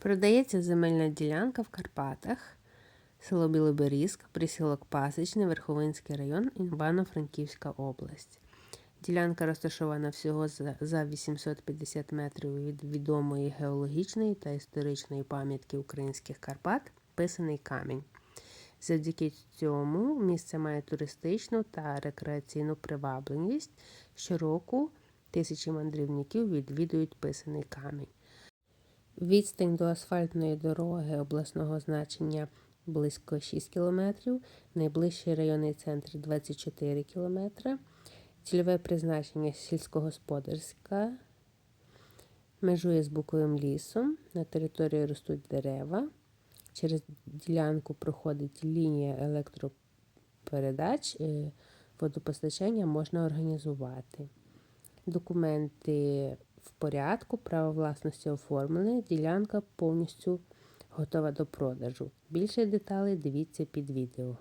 Продається земельна ділянка в Карпатах, село Білоберізьк, присілок Пасічний, Верховинський район, Івано-Франківська область. Ділянка розташована всього за за 850 метрів від відомої геологічної та історичної пам'ятки українських Карпат Писаний камінь. Завдяки цьому місце має туристичну та рекреаційну привабленість. Щороку тисячі мандрівників відвідують писаний камінь. Відстань до асфальтної дороги обласного значення близько 6 км, найближчий районний центр 24 км, цільове призначення сільськогосподарська, межує з буковим лісом, на території ростуть дерева. Через ділянку проходить лінія електропередач, е, водопостачання можна організувати. Документи в порядку, право власності оформлене, ділянка повністю готова до продажу. Більше деталей дивіться під відео.